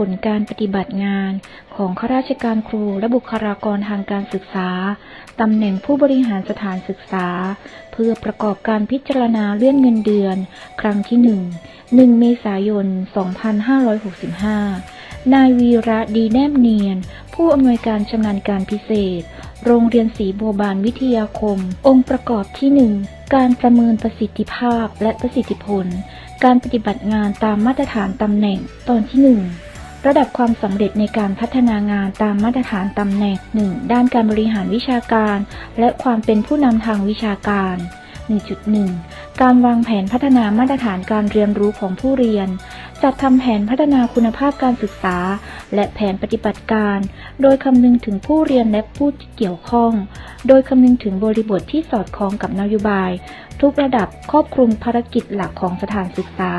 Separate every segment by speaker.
Speaker 1: ผลการปฏิบัติงานของข้าราชการครูและบุคลากรทางการศึกษา ตำแหน่งผู้บริหารสถานศึกษา เพื่อประกอบการพิจารณาเลื่อนเงินเดือน ครั้งที่ 1 1 เมษายน 2565 นายวีระดีแนบเนียน ผู้อำนวยการชำนาญการพิเศษ โรงเรียนศรีบัวบานวิทยาคม องค์ประกอบที่ 1 การประเมินประสิทธิภาพและประสิทธิผลการปฏิบัติงานตามมาตรฐานตำแหน่งตอนที่ 1 ระดับความสำเร็จในการพัฒนางานตามมาตรฐานตำแหน่ง 1. ด้านการบริหารวิชาการ และความเป็นผู้นำทางวิชาการ 1.1 การวางแผนพัฒนามาตรฐานการเรียนรู้ของผู้เรียน จัดทำแผนพัฒนาคุณภาพการศึกษา และแผนปฏิบัติการ โดยคำนึงถึงผู้เรียนและผู้ที่เกี่ยวข้อง โดยคำนึงถึงบริบทที่สอดคล้องกับนโยบาย ทุกระดับครอบคลุมภารกิจหลักของสถานศึกษา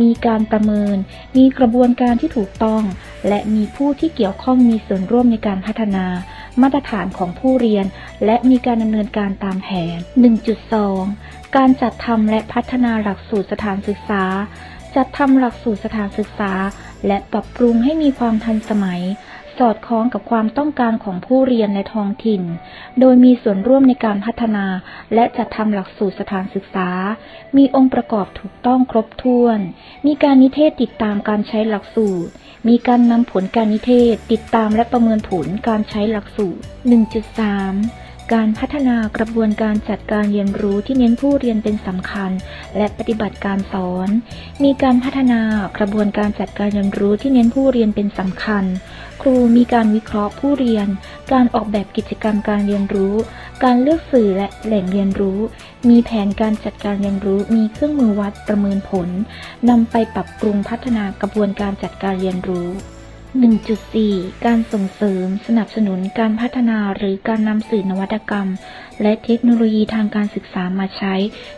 Speaker 1: มีการประเมิน มีกระบวนการที่ถูกต้อง และมีผู้ที่เกี่ยวข้องมีส่วนร่วมในการพัฒนา มาตรฐานของผู้เรียน และมีการดำเนินการตามแผน 1.2 การจัดทำและพัฒนาหลักสูตรสถานศึกษา จัดทำหลักสูตรสถานศึกษา และปรับปรุงให้มีความทันสมัย สอดคล้องกับความต้องการของผู้เรียนในท้องถิ่น โดยมีส่วนร่วมในการพัฒนา และจัดทำหลักสูตรสถานศึกษา มีองค์ประกอบถูกต้องครบถ้วน มีการนิเทศติดตามการใช้หลักสูตร มีการนำผลการนิเทศ ติดตามและประเมินผลการใช้หลักสูตร 1.3 การพัฒนากระบวนการจัดการเรียนรู้ที่เน้นผู้เรียนเป็นสำคัญ และปฏิบัติการสอน มีการพัฒนากระบวนการจัดการเรียนรู้ที่เน้นผู้เรียนเป็นสำคัญ ครูมีการวิเคราะห์ผู้เรียน การออกแบบกิจกรรมการเรียนรู้ การเลือกสื่อและแหล่งเรียนรู้ มีแผนการจัดการเรียนรู้ มีเครื่องมือวัดประเมินผลนำไปปรับปรุงพัฒนากระบวนการจัดการเรียนรู้ 1.4 การส่งเสริมสนับสนุนการพัฒนาหรือการนำสื่อนวัตกรรม และเทคโนโลยีทางการศึกษามาใช้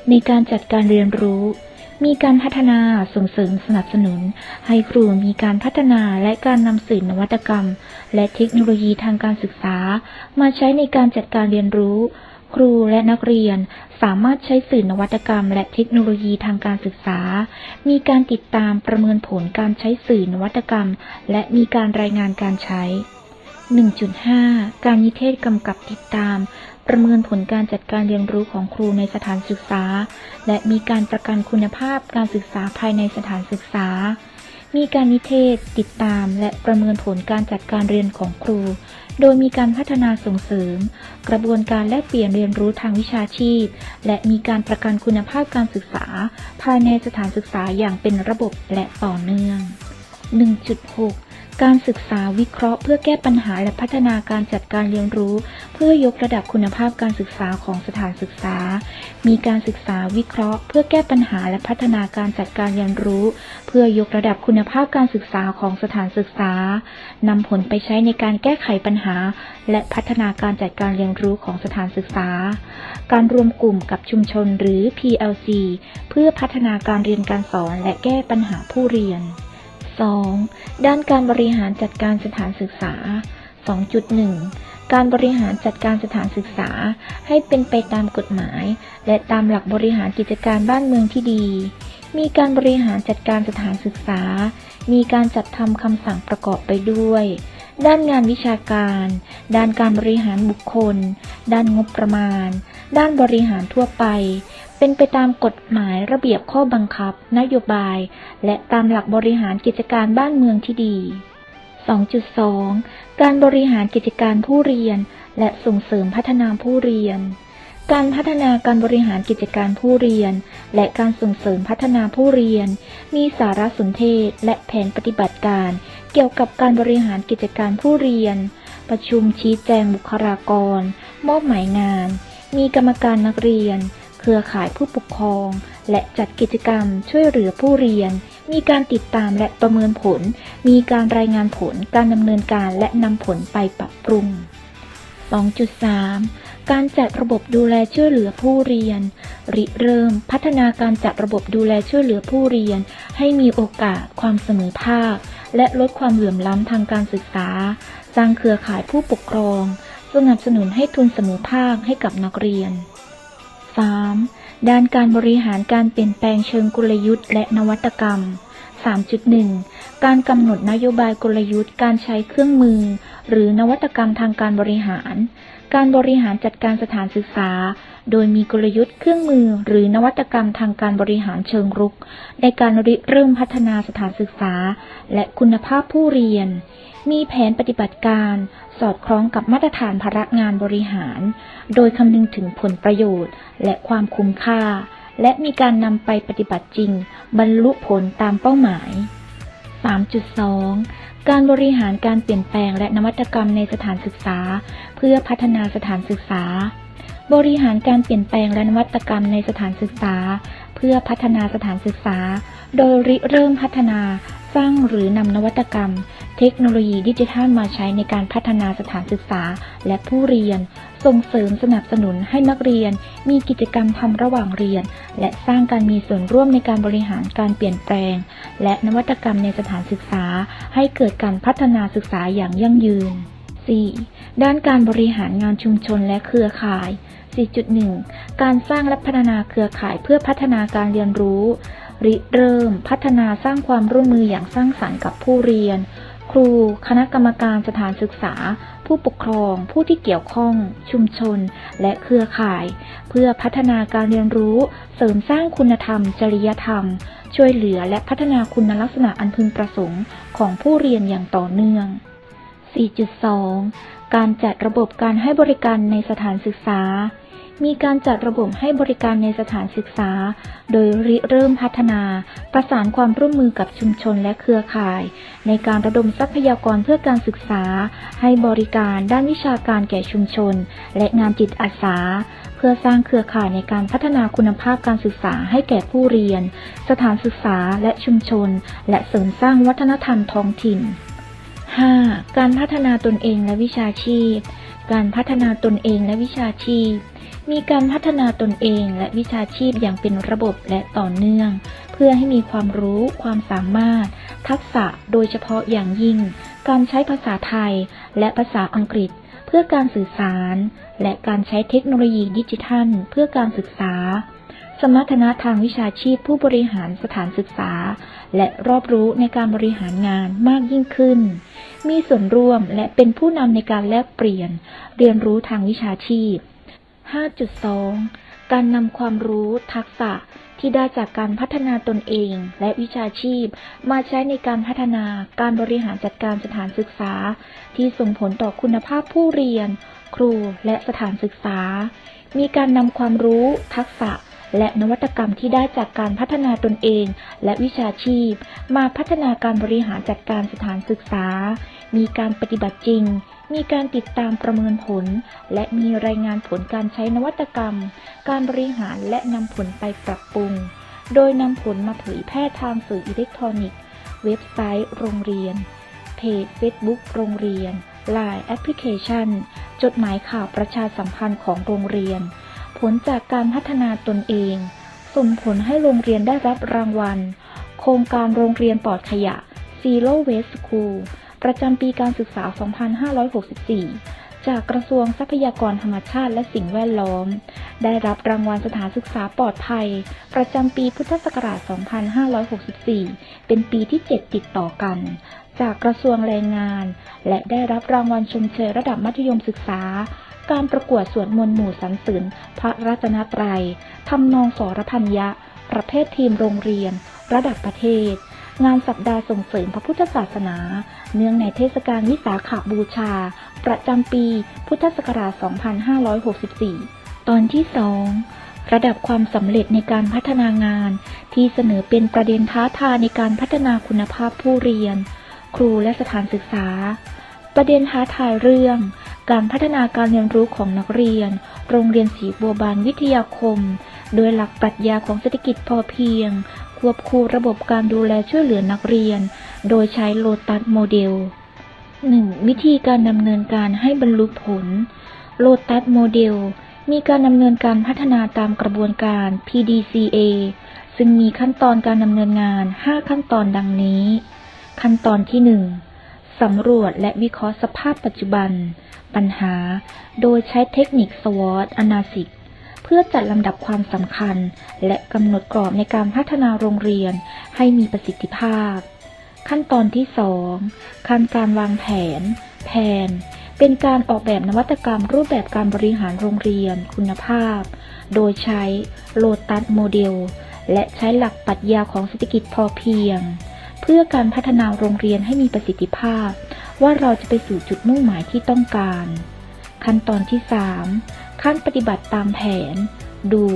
Speaker 1: ในการจัดการเรียนรู้ มีการพัฒนาส่งเสริมสนับสนุน ให้ครูมีการพัฒนาและการนำสื่อนวัตกรรม และเทคโนโลยีทางการศึกษา มาใช้ในการจัดการเรียนรู้ ครูและนักเรียนสามารถใช้สื่อนวัตกรรม และเทคโนโลยีทางการศึกษา มีการติดตามประเมินผลการใช้สื่อนวัตกรรม และมีการรายงานการใช้ 1.5 การนิเทศกำกับติดตาม ประเมินผลการจัดการเรียนรู้ของครูในสถานศึกษา และมีการประกันคุณภาพการศึกษาภายในสถานศึกษา มีการนิเทศ ติดตาม และประเมินผลการจัดการเรียนของครู โดยมีการพัฒนาส่งเสริม กระบวนการแลกเปลี่ยนเรียนรู้ทางวิชาชีพ และมีการประกันคุณภาพการศึกษา ภายในสถานศึกษาอย่างเป็นระบบและต่อเนื่อง 1.6 การศึกษาวิเคราะห์เพื่อแก้ปัญหาและพัฒนาการจัดการเรียนรู้ เพื่อยกระดับคุณภาพการศึกษาของสถานศึกษา มีการศึกษาวิเคราะห์ เพื่อแก้ปัญหาและพัฒนาการจัดการเรียนรู้ เพื่อยกระดับคุณภาพการศึกษาของสถานศึกษานำผลไปใช้ในการแก้ไขปัญหา และพัฒนาการจัดการเรียนรู้ของสถานศึกษา การรวมกลุ่มกับชุมชนหรือ PLC เพื่อพัฒนาการเรียนการสอนและแก้ปัญหาผู้เรียน 2. ด้านการบริหารจัดการสถานศึกษา 2.1 การบริหารจัดการสถานศึกษาให้เป็นไปตามกฎหมาย และตามหลักบริหารกิจการบ้านเมืองที่ดี มีการบริหารจัดการสถานศึกษา มีการจัดทำคำสั่งประกอบไปด้วย ด้านงานวิชาการ ด้านการบริหารบุคคล ด้านงบประมาณ ด้านบริหารทั่วไป เป็นไปตามกฎหมายระเบียบข้อบังคับ นโยบาย และตามหลักบริหารกิจการบ้านเมืองที่ดี 2.2 การบริหารกิจการผู้เรียน และส่งเสริมพัฒนาผู้เรียน การพัฒนาการบริหารกิจการผู้เรียน และการส่งเสริมพัฒนาผู้เรียน มีสารสนเทศและแผนปฏิบัติการ เกี่ยวกับการบริหารกิจการผู้เรียน ประชุมชี้แจงบุคลากร มอบหมายงาน มีกรรมการนักเรียน เครือข่ายผู้ปกครอง และจัดกิจกรรมช่วยเหลือผู้เรียน มีการติดตามและประเมินผล มีการรายงานผลการดำเนินการและนำผลไปปรับปรุง 2.3 การจัดระบบดูแลช่วยเหลือผู้เรียน ริเริ่มพัฒนาการจัดระบบดูแลช่วยเหลือผู้เรียน ให้มีโอกาสความเสมอภาค และลดความเหลื่อมล้ำทางการศึกษา สร้างเครือข่ายผู้ปกครอง สนับสนุนให้ทุนเสมอภาคให้กับนักเรียน 3. ด้านการบริหารการเปลี่ยนแปลงเชิงกลยุทธ์และนวัตกรรม 3.1 การกำหนดนโยบายกลยุทธ์ การใช้เครื่องมือ หรือนวัตกรรมทางการบริหาร การบริหารจัดการสถานศึกษา โดยมีกลยุทธ์เครื่องมือหรือนวัตกรรมทางการบริหารเชิงรุก ในการริเริ่มพัฒนาสถานศึกษา และคุณภาพผู้เรียน มีแผนปฏิบัติการสอดคล้องกับมาตรฐานพนักงานบริหาร โดยคำนึงถึงผลประโยชน์ และความคุ้มค่า และมีการนำไปปฏิบัติจริง บรรลุผลตามเป้าหมาย 3.2การบริหารการเปลี่ยนแปลงและนวัตกรรมในสถานศึกษา เพื่อพัฒนาสถานศึกษา บริหารการเปลี่ยนแปลงและนวัตกรรมในสถานศึกษา เพื่อพัฒนาสถานศึกษา โดยริเริ่มพัฒนาสร้างหรือนำนวัตกรรม เทคโนโลยีดิจิทัลมาใช้ในการพัฒนาสถานศึกษา และผู้เรียน ส่งเสริมสนับสนุนให้นักเรียน มีกิจกรรมทำระหว่างเรียน และสร้างการมีส่วนร่วมในการบริหารการเปลี่ยนแปลง และนวัตกรรมในสถานศึกษา ให้เกิดการพัฒนาศึกษาอย่างยั่งยืน 4. ด้านการบริหารงานชุมชนและเครือข่าย 4.1 การสร้างและพัฒนาเครือข่ายเพื่อพัฒนาการเรียนรู้ ริเริ่ม พัฒนาสร้างความร่วมมืออย่างสร้างสรรค์กับผู้เรียน ครู คณะกรรมการสถานศึกษา ผู้ปกครอง ผู้ที่เกี่ยวข้อง ชุมชน และเครือข่าย เพื่อพัฒนาการเรียนรู้ เสริมสร้างคุณธรรม จริยธรรม ช่วยเหลือและพัฒนาคุณลักษณะอันพึงประสงค์ของผู้เรียนอย่างต่อเนื่อง 4.2 การจัดระบบการให้บริการในสถานศึกษา มีการจัดระบบให้บริการในสถานศึกษา โดยริเริ่มพัฒนา ประสานความร่วมมือกับชุมชนและเครือข่าย ในการระดมทรัพยากรเพื่อการศึกษา ให้บริการด้านวิชาการแก่ชุมชน และงานจิตอาสา เพื่อสร้างเครือข่ายในการพัฒนาคุณภาพการศึกษาให้แก่ผู้เรียน สถานศึกษาและชุมชน และเสริมสร้างวัฒนธรรมท้องถิ่น 5. การพัฒนาตนเองและวิชาชีพ การพัฒนาตนเองและวิชาชีพ มีการพัฒนาตนเองและวิชาชีพอย่างเป็นระบบและต่อเนื่อง เพื่อให้มีความรู้ ความสามารถ ทักษะโดยเฉพาะอย่างยิ่ง การใช้ภาษาไทยและภาษาอังกฤษ เพื่อการสื่อสาร และการใช้เทคโนโลยีดิจิทัล เพื่อการศึกษา สมรรถนะทางวิชาชีพผู้บริหารสถานศึกษา และรอบรู้ในการบริหารงานมากยิ่งขึ้น มีส่วนร่วมและเป็นผู้นำในการแลกเปลี่ยน เรียนรู้ทางวิชาชีพ 5.2 การนำความรู้ทักษะที่ได้จากการพัฒนาตนเองและวิชาชีพ มาใช้ในการพัฒนาการบริหารจัดการสถานศึกษา ที่ส่งผลต่อคุณภาพผู้เรียน ครูและสถานศึกษา มีการนำความรู้ทักษะ และนวัตกรรมที่ได้จากการพัฒนาตนเอง และวิชาชีพ มาพัฒนาการบริหารจัดการสถานศึกษา มีการปฏิบัติจริง มีการติดตามประเมินผล และมีรายงานผลการใช้นวัตกรรม การบริหารและนำผลไปปรับปรุง โดยนำผลมาเผยแพร่ทางสื่ออิเล็กทรอนิกส์ เว็บไซต์ โรงเรียน เพจ Facebook โรงเรียน Line แอปพลิเคชัน จดหมายข่าวประชาสัมพันธ์ของโรงเรียน ผลจากการพัฒนาตนเอง ส่งผลให้โรงเรียนได้รับรางวัล โครงการโรงเรียนปลอดขยะ Zero Waste School ประจำปีการศึกษา 2564 จากกระทรวงทรัพยากรธรรมชาติและสิ่งแวดล้อม ได้รับรางวัลสถานศึกษาปลอดภัย ประจำปีพุทธศักราช 2564 เป็นปีที่ 7 ติดต่อกัน จากกระทรวงแรงงาน และได้รับรางวัลชมเชยระดับมัธยมศึกษา การประกวดสวดมนต์หมู่สรรเสริญพระรัตนตรัยทำนองสรพัญญะประเภททีมโรงเรียน ระดับประเทศ งานสัปดาห์ส่งเสริมพระพุทธศาสนา เนื่องในเทศกาลวิสาขบูชา ประจำปีพุทธศักราช 2564 ตอนที่2ระดับความสำเร็จในการพัฒนางาน ที่เสนอเป็นประเด็นท้าทายในการพัฒนาคุณภาพผู้เรียน ครูและสถานศึกษา ประเด็นท้าทายเรื่อง การพัฒนาการเรียนรู้ของนักเรียน โรงเรียนศรีบัวบานวิทยาคม โดยหลักปรัชญาของเศรษฐกิจพอเพียง ควบคู่ระบบการดูแลช่วยเหลือนักเรียน โดยใช้โลตัสโมเดล 1. วิธีการดำเนินการให้บรรลุผล โลตัสโมเดล มีการดำเนินการพัฒนาตามกระบวนการ PDCA ซึ่งมีขั้นตอนการดำเนินงาน 5 ขั้นตอนดังนี้ ขั้นตอนที่ 1 สำรวจและวิเคราะห์สภาพปัจจุบัน ปัญหา โดยใช้เทคนิค SWOT Analysis เพื่อจัดลำดับความสำคัญ และกำหนดกรอบในการพัฒนาโรงเรียนให้มีประสิทธิภาพขั้นขั้นตอนที่ 2 ขั้นการวางแผน แผน เป็นการออกแบบนวัตกรรมรูปแบบการบริหารโรงเรียนคุณภาพ โดยใช้โลตัสโมเดล และใช้หลักปรัชญาของเศรษฐกิจพอเพียง เพื่อการพัฒนาโรงเรียนให้มีประสิทธิภาพ ว่าเราจะไปสู่จุดมุ่งหมายที่ต้องการ ขั้นตอนที่ 3 ขั้นปฏิบัติตามแผน ดู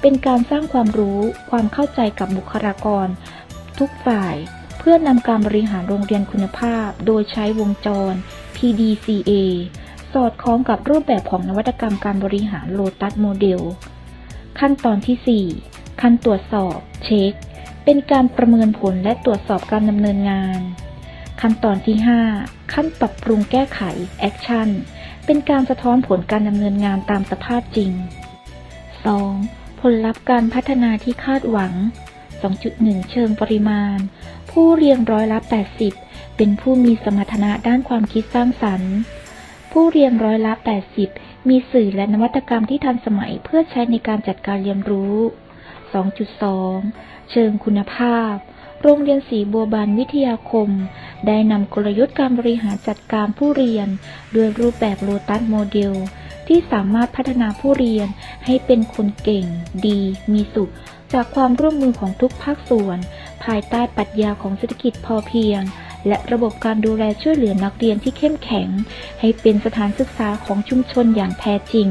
Speaker 1: เป็นการสร้างความรู้ความเข้าใจกับบุคลากร ทุกฝ่าย เพื่อนำการบริหารโรงเรียนคุณภาพ โดยใช้วงจร PDCA สอดคล้องกับรูปแบบของนวัตกรรมการบริหารโลตัสโมเดล ขั้นตอนที่ 4 ขั้นตรวจสอบ เช็ค เป็นการประเมินผลและตรวจสอบการดำเนินงาน ขั้นตอนที่ 5 ขั้นปรับปรุงแก้ไข Action เป็นการสะท้อนผลการดำเนินงานตามสภาพจริง 2. ผลลัพธ์การพัฒนาที่คาดหวัง 2.1 เชิงปริมาณ ผู้เรียนร้อยละ 80 เป็นผู้มีสมรรถนะด้านความคิดสร้างสรรค์ ผู้เรียนร้อยละ 80 มีสื่อและนวัตกรรมที่ทันสมัยเพื่อใช้ในการจัดการเรียนรู้ 2.2 เชิงคุณภาพ โรงเรียนศรีบัวบานวิทยาคม ได้นำกลยุทธ์การบริหารจัดการผู้เรียน ด้วยรูปแบบโลตัสโมเดล ที่สามารถพัฒนาผู้เรียนให้เป็นคนเก่ง ดี มีสุข จากความร่วมมือของทุกภาคส่วน ภายใต้ปรัชญาของเศรษฐกิจพอเพียงและระบบการดูแลช่วยเหลือนักเรียนที่เข้มแข็ง ให้เป็นสถานศึกษาของชุมชนอย่างแท้จริง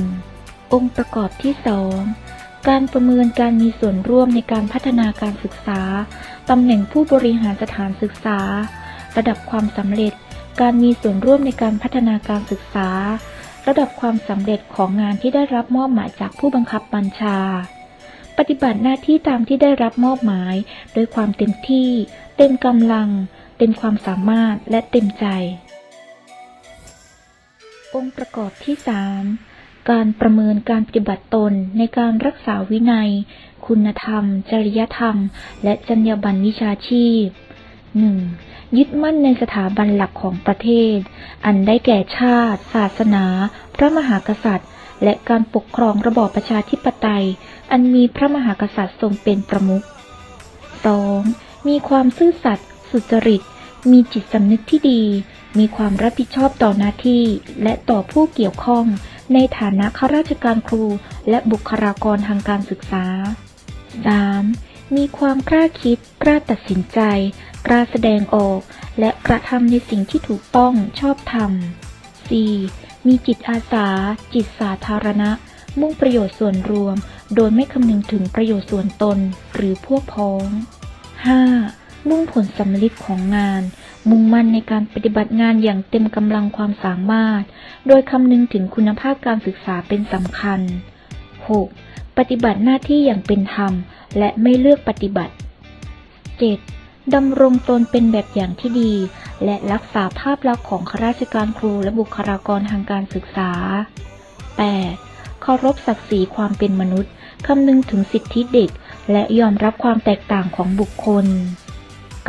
Speaker 1: องค์ประกอบที่ 2 การประเมินการมีส่วนร่วมในการพัฒนาการศึกษา ตำแหน่งผู้บริหารสถานศึกษา ระดับความสำเร็จ การมีส่วนร่วมในการพัฒนาการศึกษา ระดับความสำเร็จของงานที่ได้รับมอบหมายจากผู้บังคับบัญชา ปฏิบัติหน้าที่ตามที่ได้รับมอบหมายโดยความเต็มที่ เต็มกำลัง เต็มความสามารถและเต็มใจ องค์ประกอบที่ 3 การประเมินการปฏิบัติตนในการรักษาวินัย คุณธรรม จริยธรรม และจรรยาบรรณวิชาชีพ 1. ยึดมั่นในสถาบันหลักของประเทศ อันได้แก่ชาติ ศาสนา พระมหากษัตริย์ และการปกครองระบอบประชาธิปไตย อันมีพระมหากษัตริย์ทรงเป็นประมุข 2. มีความซื่อสัตย์สุจริต มีจิตสำนึกที่ดี มีความรับผิดชอบต่อหน้าที่และต่อผู้เกี่ยวข้อง ในฐานะข้าราชการครูและบุคลากรทางการศึกษา 3. มีความกล้าคิด กล้าตัดสินใจ กล้าแสดงออก และกระทำในสิ่งที่ถูกต้องชอบธรรม 4. มีจิตอาสา จิตสาธารณะ มุ่งประโยชน์ส่วนรวม โดยไม่คำนึงถึงประโยชน์ส่วนตนหรือพวกพ้อง 5. มุ่งผลสำลิดของงาน มุ่งมั่นในการปฏิบัติงานอย่างเต็มกำลังความสามารถ โดยคำนึงถึงคุณภาพการศึกษาเป็นสำคัญ 6. ปฏิบัติหน้าที่อย่างเป็นธรรม และไม่เลือกปฏิบัติ 7. ดำรงตนเป็นแบบอย่างที่ดี และรักษาภาพลักษณ์ของข้าราชการครูและบุคลากรทางการศึกษา 8. เคารพศักดิ์ศรีความเป็นมนุษย์ คำนึงถึงสิทธิเด็ก และยอมรับความแตกต่างของบุคคล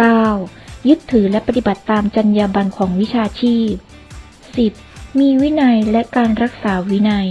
Speaker 1: 9. ยึดถือและปฏิบัติตามจรรยาบรรณของวิชาชีพ 10. มีวินัยและการรักษาวินัย